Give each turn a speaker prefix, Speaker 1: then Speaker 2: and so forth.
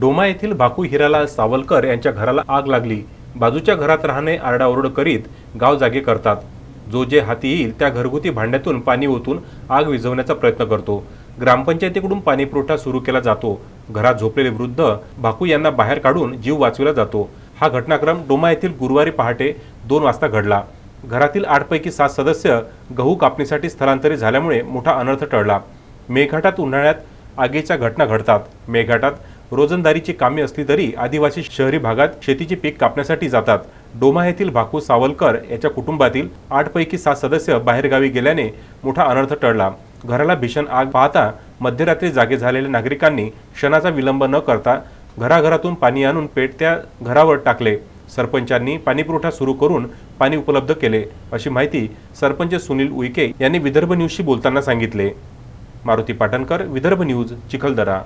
Speaker 1: डोमा येथील भाकू हिराला सावलकर यांच्या घराला आग लागली. बाजूच्या घरात राहणे आरडाओरड करीत गाव जागे करतात. जो जे हाती येईल त्या घरगुती भांड्यातून पाणी ओतून आग विझवण्याचा प्रयत्न करतो. ग्रामपंचायतीकडून पाणी पुरवठा सुरू केला जातो. घरात झोपलेले वृद्ध भाकू यांना बाहेर काढून जीव वाचविला जातो. हा घटनाक्रम डोमा येथील गुरुवारी पहाटे दोन वाजता घडला. घरातील आठपैकी सात सदस्य गहू कापणीसाठी स्थलांतरित झाल्यामुळे मोठा अनर्थ टळला. मेघाटात उन्हाळ्यात आगीच्या घटना घडतात. मेघाटात रोजंदारीची कामे असली तरी आदिवासी शहरी भागात शेतीची पीक कापण्यासाठी जातात. डोमा येथील भाकू सावलकर याच्या कुटुंबातील आठपैकी सात सदस्य बाहेरगावी गेल्याने मोठा अनर्थ टळला. घराला भीषण आग पाहता मध्यरात्री जागे झालेल्या नागरिकांनी क्षणाचा विलंब न करता घराघरातून पाणी आणून पेट त्या घरावर टाकले. सरपंचांनी पाणीपुरवठा सुरू करून पाणी उपलब्ध केले अशी माहिती सरपंच सुनील उईके यांनी विदर्भ न्यूजशी बोलताना सांगितले. मारुती पाटणकर विदर्भ न्यूज चिखलदरा.